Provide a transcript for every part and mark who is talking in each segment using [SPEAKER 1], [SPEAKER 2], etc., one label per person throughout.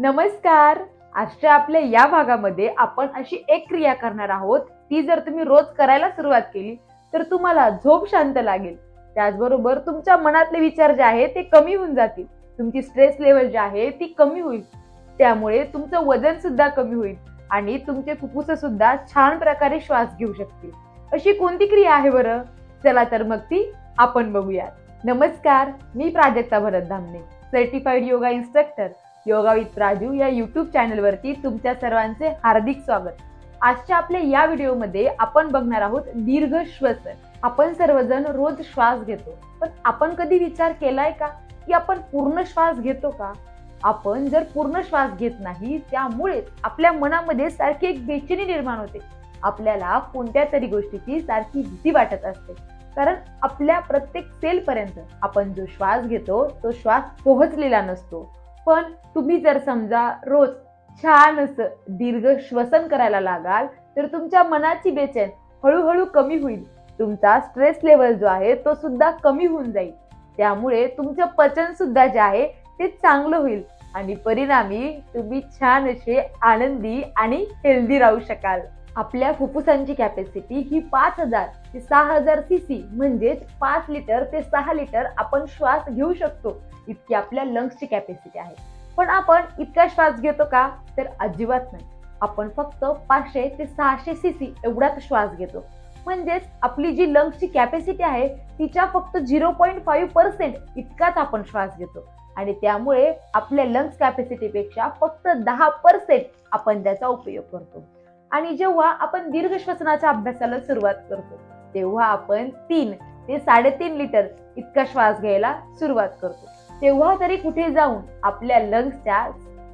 [SPEAKER 1] नमस्कार. आजच्या आपल्या या भागामध्ये आपण अशी एक क्रिया करणार आहोत. ती जर तुम्ही रोज करायला सुरुवात केली तर तुम्हाला झोप शांत लागेल. त्याचबरोबर तुमच्या मनातले विचार जे आहे ते कमी होऊन जातील. तुमची स्ट्रेस लेवल जी आहे ती कमी होईल. त्यामुळे तुमचं वजन सुद्धा कमी होईल आणि तुमचे फुफ्फुस सुद्धा छान प्रकारे श्वास घेऊ शकतील. अशी कोणती क्रिया आहे बरं? चला तर मग ती आपण बघूयात. नमस्कार. मी Prajakta Bharat Dhamne certified yoga instructor yoga with Raju या यूट्यूब चॅनलवरती तुमच्या सर्वांचे हार्दिक स्वागत. आजच्या आपल्या या व्हिडिओमध्ये आपण बघणार आहोत दीर्घ श्वसन आपण सर्वजण रोज श्वास घेतो पण आपण कधी विचार केलाय का? की आपण पूर्ण श्वास घेतो का? आपण जर पूर्ण श्वास घेत नाही त्यामुळे आपल्या मनामध्ये सारखी एक बेचैनी निर्माण होते. आपल्याला कोणत्या तरी गोष्टीची सारखी भीती वाटत असते. कारण आपल्या प्रत्येक सेल पर्यंत आपण जो श्वास घेतो तो श्वास पोहोचलेला नसतो. पण तुम्ही जर समजा रोज छान असं दीर्घ श्वसन करायला लागाल तर तुमच्या मनाची बेचैन हळूहळू कमी होईल. तुमचा स्ट्रेस लेवल जो आहे तो सुद्धा कमी होऊन जाईल. त्यामुळे तुमचं पचन सुद्धा जे आहे ते चांगलं होईल आणि परिणामी तुम्ही छान असे आनंदी आणि हेल्दी राहू शकाल. आपल्या फुफ्फुसांची कॅपॅसिटी ही पाच हजार ते सहा हजार सी सी म्हणजेच पाच लिटर ते सहा लिटर आपण श्वास घेऊ शकतो. इतकी आपल्या लंग्सची कॅपॅसिटी आहे. पण आपण इतका श्वास घेतो का? तर अजिबात नाही. आपण फक्त पाचशे ते सहाशे सी सी एवढाच श्वास घेतो. म्हणजेच आपली जी लंग्सची कॅपॅसिटी आहे तिच्या फक्त झिरो पॉईंट फाईव्ह पर्सेंट इतकाच आपण श्वास घेतो. आणि त्यामुळे आपल्या लंग्स कॅपॅसिटीपेक्षा फक्त दहा पर्सेंट आपण त्याचा उपयोग करतो. आणि जेव्हा आपण दीर्घ श्वसनाच्या अभ्यासाला सुरुवात करतो तेव्हा आपण तीन ते साडेतीन लिटर इतका श्वास घ्यायला सुरुवात करतो. तेव्हा तरी कुठे जाऊन आपल्या लंग्सच्या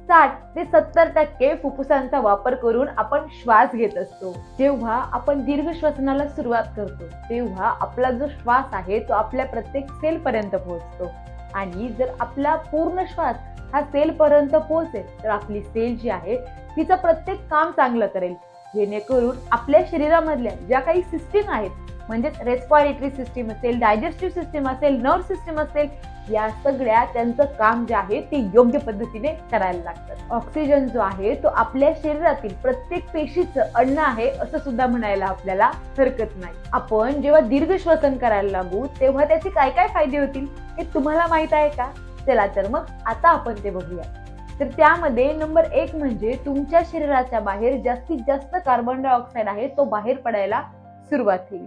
[SPEAKER 1] साठ ते सत्तर टक्के फुफ्फुसांचा वापर करून आपण श्वास घेत असतो. जेव्हा आपण दीर्घ श्वसनाला सुरुवात करतो तेव्हा आपला जो श्वास आहे तो आपल्या प्रत्येक सेल पर्यंत पोहोचतो. आणि जर आपला पूर्ण श्वास हा सेल पर्यंत पोहोचेल. तर आपली सेल जी आहे तिचं प्रत्येक काम चांगलं करेल. जेणेकरून आपल्या शरीरामधल्या ज्या काही सिस्टीम आहेत म्हणजेच रेस्पायरेटरी सिस्टीम असेल डायजेस्टिव्ह सिस्टीम असेल नर्व सिस्टीम असेल या सगळ्या त्यांचं काम जे आहे ते योग्य पद्धतीने करायला लागतात. ऑक्सिजन जो आहे तो आपल्या शरीरातील प्रत्येक पेशीचं अन्न आहे असं सुद्धा म्हणायला आपल्याला हरकत नाही. आपण जेव्हा दीर्घ श्वसन करायला लागू तेव्हा त्याचे काय काय फायदे होतील हे तुम्हाला माहीत आहे का? चला तर मग आता आपण ते बघूया. तर त्यामध्ये नंबर एक म्हणजे तुमच्या शरीराच्या बाहेर जास्तीत जास्त कार्बन डायऑक्साईड आहे तो बाहेर पडायला सुरुवात होईल.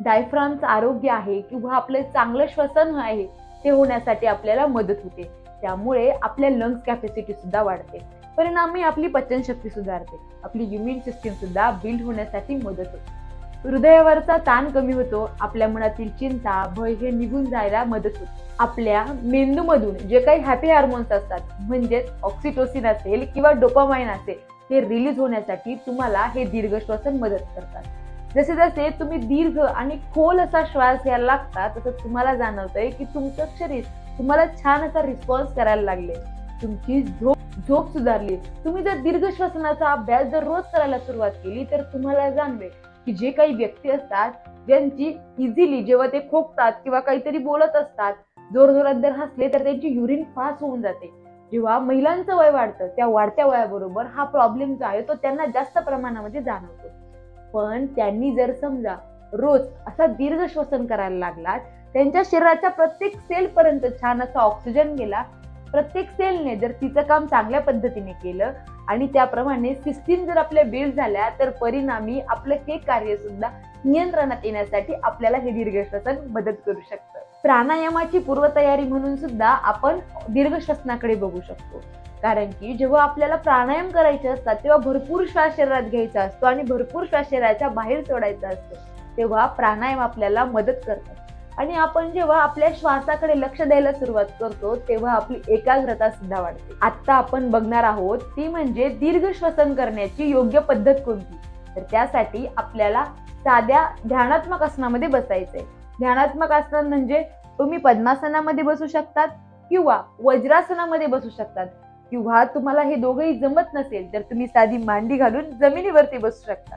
[SPEAKER 1] डायफ्रामचं आरोग्य आहे किंवा आपलं चांगलं श्वसन आहे ते होण्यासाठी आपल्याला मदत होते. त्यामुळे आपल्या लंग्स कॅपॅसिटी सुद्धा वाढते. परिणामी आपली पचनशक्ती सुधारते. आपली इम्युन सिस्टीम सुद्धा बिल्ड होण्यासाठी मदत होते. हृदयावरचा ताण कमी होतो आपल्या मनातील चिंता भय हे निघून जायला मदत होते. आपल्या मेंदूमधून जे काही हॅपी हार्मोन्स असतात म्हणजेच ऑक्सिटोसिन असेल किंवा डोपामाइन असेल हे रिलीज होण्यासाठी तुम्हाला हे दीर्घ श्वसन मदत करतात. जसे जसे तुम्ही दीर्घ आणि खोल असा श्वास घ्यायला लागता तसं तुम्हाला जाणवतंय की तुमचं शरीर तुम्हाला छान असा रिस्पॉन्स करायला लागले. तुमची झोप झोप सुधारली. तुम्ही जर दीर्घ श्वसनाचा अभ्यास जर रोज करायला सुरुवात केली तर तुम्हाला जाणवेल की जे काही व्यक्ती असतात ज्यांची इझिली जेव्हा ते खोकतात किंवा काहीतरी बोलत असतात जोरजोरात जर हसले तर त्यांची युरिन फास्ट होऊन जाते. जेव्हा महिलांचं वय वाढतं त्या वाढत्या वयाबरोबर हा प्रॉब्लेम जो आहे तो त्यांना जास्त प्रमाणामध्ये जाणवतो. पण त्यांनी जर समजा रोज असा दीर्घ श्वसन करायला लागलात त्यांच्या शरीराच्या प्रत्येक सेलपर्यंत छान असा ऑक्सिजन गेला प्रत्येक सेलने जर तिचं काम चांगल्या पद्धतीने केलं आणि त्याप्रमाणे सिस्टीम जर आपल्या बिल्ड झाल्या तर परिणामी आपलं हे कार्य सुद्धा नियंत्रणात येण्यासाठी आपल्याला हे दीर्घ श्वसन मदत करू शकतं. प्राणायामाची पूर्वतयारी म्हणून सुद्धा आपण दीर्घ श्वसनाकडे बघू शकतो. कारण की जेव्हा आपल्याला प्राणायाम करायचे असतात तेव्हा भरपूर श्वास शरीरात घ्यायचा असतो आणि भरपूर श्वास शरीराच्या बाहेर सोडायचा असतो तेव्हा प्राणायाम आपल्याला मदत करतात आणि आपण जेव्हा आपल्या श्वासाकडे लक्ष द्यायला सुरुवात करतो तेव्हा आपली एकाग्रता सुद्धा वाढते. आता आपण बघणार आहोत ती म्हणजे दीर्घ श्वसन करण्याची योग्य पद्धत कोणती? तर त्यासाठी आपल्याला साध्या ध्यानात्मक आसनामध्ये बसायचंय. ध्यानात्मक आसन म्हणजे तुम्ही पद्मासनामध्ये बसू शकतात किंवा वज्रासनामध्ये बसू शकतात. किंवा तुम्हाला हे दोघंही जमत नसेल तर तुम्ही साधी मांडी घालून जमिनीवरती बसू शकता.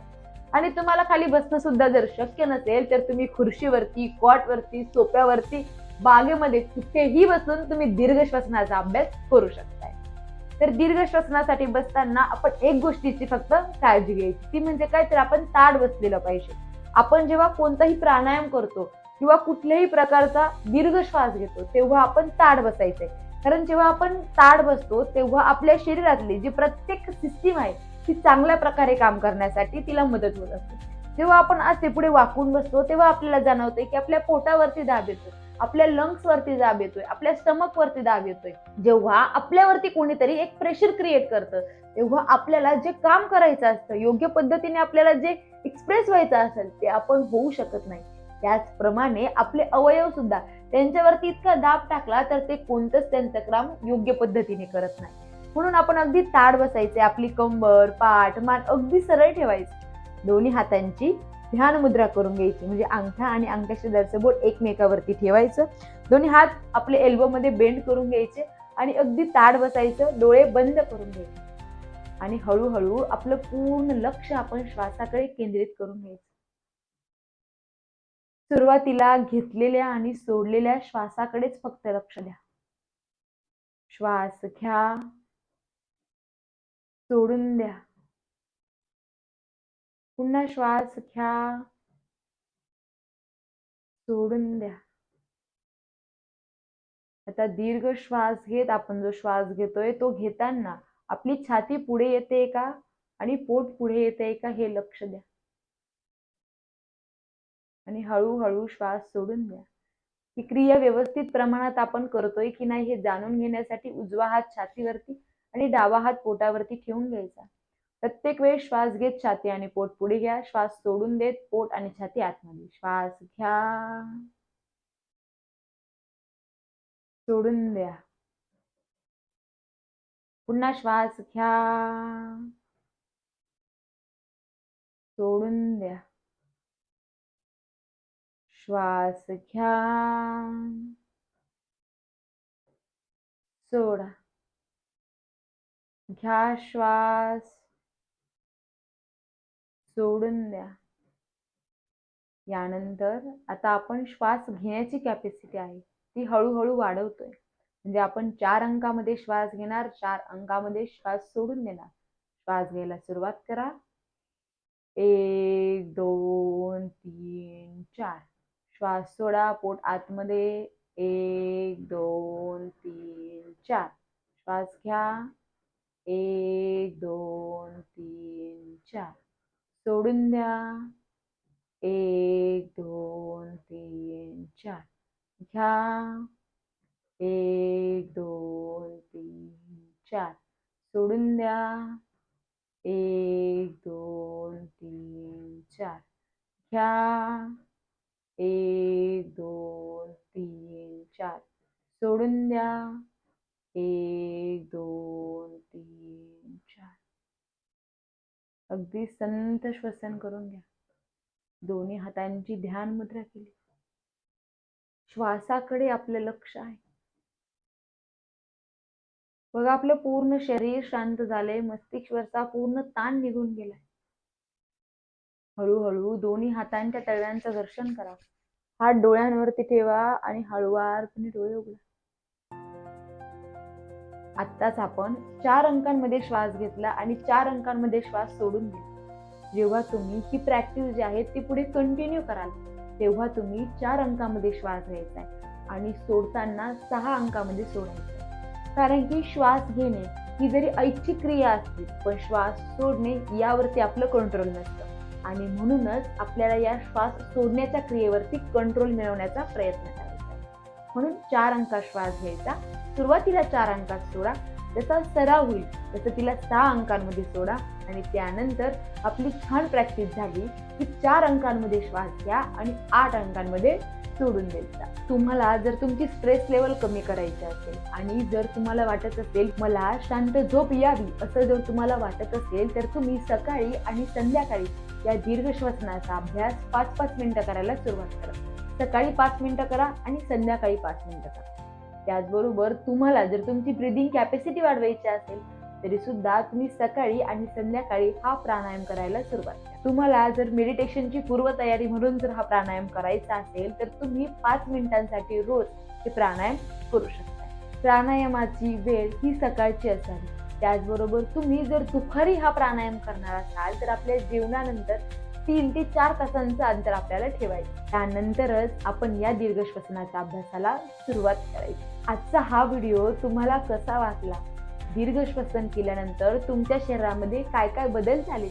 [SPEAKER 1] आणि तुम्हाला खाली बसणं सुद्धा जर शक्य नसेल तर तुम्ही खुर्शीवरती कॉटवरती सोप्यावरती बागेमध्ये कुठेही बसून तुम्ही दीर्घ श्वसनाचा अभ्यास करू शकताय. तर दीर्घ श्वसनासाठी बसताना आपण एक गोष्टीची फक्त काळजी घ्यायची ती म्हणजे काय? तर आपण ताड बसलेलं पाहिजे. आपण जेव्हा कोणताही प्राणायाम करतो किंवा कुठल्याही प्रकारचा दीर्घ श्वास घेतो तेव्हा आपण ताड बसायचंय. कारण जेव्हा आपण ताड बसतो तेव्हा आपल्या शरीरातली जी प्रत्येक सिस्टीम आहे ती चांगल्या प्रकारे काम करण्यासाठी तिला मदत होत असते. जेव्हा आपण असे पुढे वाकून बसतो तेव्हा आपल्याला जाणवते की आपल्या पोटावरती दाब येतो आपल्या लंग्स वरती दाब येतोय आपल्या स्टमक वरती दाब येतोय. जेव्हा आपल्यावरती कोणीतरी एक प्रेशर क्रिएट करतं तेव्हा आपल्याला जे काम करायचं असतं योग्य पद्धतीने आपल्याला जे एक्सप्रेस व्हायचं असेल ते आपण होऊ शकत नाही. त्याचप्रमाणे आपले अवयव सुद्धा त्यांच्यावरती इतका दाब टाकला तर ते कोणतंच त्यांचं काम योग्य पद्धतीने करत नाही. म्हणून आपण अगदी ताड बसायचे आपली कंबर पाठ मान अगदी सरळ ठेवायचे. दोन्ही हातांची ध्यान मुद्रा करून घ्यायची. म्हणजे अंगठा आणि अंगठ्याचे दरचं बोट एकमेकावरती ठेवायचं. दोन्ही हात आपले एल्बो मध्ये बेंड करून घ्यायचे आणि अगदी ताड बसायचं डोळे बंद करून घ्यायचे. आणि हळूहळू आपलं पूर्ण लक्ष आपण श्वासाकडे केंद्रित करून घ्यायचं. सुरुवातीला घेतलेल्या आणि सोडलेल्या श्वासाकडेच फक्त लक्ष द्या. श्वास घ्या. सोडून द्या. पुन्हा श्वास घ्या. सोडून द्या. आता दीर्घ श्वास घेत आपण जो श्वास घेतोय तो घेताना आपली छाती पुढे येते का? आणि पोट पुढे येते का हे लक्ष द्या. आणि हळूहळू श्वास सोडून द्या. ही क्रिया व्यवस्थित प्रमाणात आपण करतोय की नाही हे जाणून घेण्यासाठी उजवा हात छातीवरती आणि डावा हात पोटावरती ठेवून घ्यायचा. प्रत्येक वेळेस श्वास घेत छाती आणि पोट पुढे घ्या. श्वास सोडून देत पोट आणि छाती आतमध्ये. श्वास घ्या. सोडून द्या. पुन्हा श्वास घ्या. सोडून द्या. श्वास घ्या. सोडा. घ्या श्वास सोडून द्या. यानंतर आता आपण श्वास घेण्याची कॅपॅसिटी आहे. ती हळूहळू वाढवतोय. म्हणजे आपण चार अंकामध्ये श्वास घेणार चार अंकामध्ये श्वास सोडून देणार. श्वास घ्यायला सुरुवात करा. एक दोन तीन चार. श्वास सोडा पोट आतमध्ये. एक दोन तीन चार. श्वास घ्या. एक दोन तीन चार. सोडून द्या. एक दोन तीन चार. घ्या. एक दोन तीन चार. सोडून द्या. एक दोन तीन चार. घ्या. एक दोन तीन चार. सोडून द्या. एक दोन अगदी संत श्वसन करून घ्या. दोन्ही हातांची ध्यान मुद्रा केली. श्वासाकडे आपलं लक्ष आहे. बघा आपलं पूर्ण शरीर शांत झालंय. मस्तिष्कवरचा पूर्ण ताण निघून गेलाय. हळूहळू दोन्ही हातांच्या तळव्यांचं दर्शन करा. हात डोळ्यांवरती ठेवा आणि हळुवारपणे डोळे उघडा. आत्ताच आपण चार अंकांमध्ये श्वास घेतला आणि चार अंकांमध्ये श्वास सोडून घेतला जेव्हा तुम्ही ही प्रॅक्टिस जी आहे ती पुढे कंटिन्यू कराल तेव्हा तुम्ही चार अंकामध्ये श्वास घ्यायचा आहे आणि सोडताना सहा अंकामध्ये सोडायचा आहे. कारण की श्वास घेणे ही जरी ऐच्छिक क्रिया असते पण श्वास सोडणे यावरती आपलं कंट्रोल नसतं. आणि म्हणूनच आपल्याला या श्वास सोडण्याच्या क्रियेवरती कंट्रोल मिळवण्याचा प्रयत्न आहे. म्हणून चार अंकात श्वास घ्यायचा. सुरुवातीला चार अंकात सोडा. जसा सराव होईल तसं तिला सहा अंकांमध्ये सोडा. आणि त्यानंतर आपली छान प्रॅक्टिस झाली की चार अंकांमध्ये श्वास घ्या आणि आठ अंकांमध्ये सोडून द्यायचा. तुम्हाला जर तुमची स्ट्रेस लेवल कमी करायची असेल आणि जर तुम्हाला वाटत असेल मला शांत झोप यावी असं जर तुम्हाला वाटत असेल तर तुम्ही सकाळी आणि संध्याकाळी या दीर्घ श्वसनाचा अभ्यास पाच पाच मिनिटं करायला सुरुवात करा. सकाळी पाच मिनटं करा आणि संध्याकाळी पाच मिनिटं करा. त्याचबरोबर तुम्हाला जर तुमची ब्रिदिंग कॅपॅसिटी वाढवायची असेल तरी सुद्धा तुम्ही सकाळी आणि संध्याकाळी हा प्राणायाम करायला सुरुवात करा. तुम्हाला जर मेडिटेशनची पूर्वतयारी म्हणून जर हा प्राणायाम करायचा असेल तर तुम्ही पाच मिनिटांसाठी रोज हे प्राणायाम करू शकता. प्राणायामाची वेळ ही सकाळची असावी. त्याचबरोबर तुम्ही जर दुपारी हा प्राणायाम करणार असाल तर आपल्या जेवणानंतर तीन ते चार तासांचं अंतर आपल्याला ठेवायचं. त्यानंतरच आपण या दीर्घ श्वसनाच्या अभ्यासाला सुरुवात करायची. आजचा हा व्हिडिओ तुम्हाला कसा वाटला? दीर्घ श्वसन केल्यानंतर तुमच्या शरीरामध्ये काय काय बदल झाले?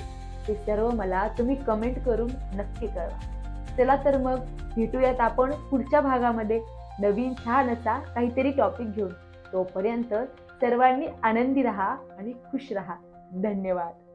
[SPEAKER 1] ते सर्व मला तुम्ही कमेंट करून नक्की कळवा. चला तर मग भेटूयात आपण पुढच्या भागामध्ये. नवीन छान असा काहीतरी टॉपिक घेऊन. तोपर्यंत सर्वांनी आनंदी राहा आणि खुश राहा. धन्यवाद.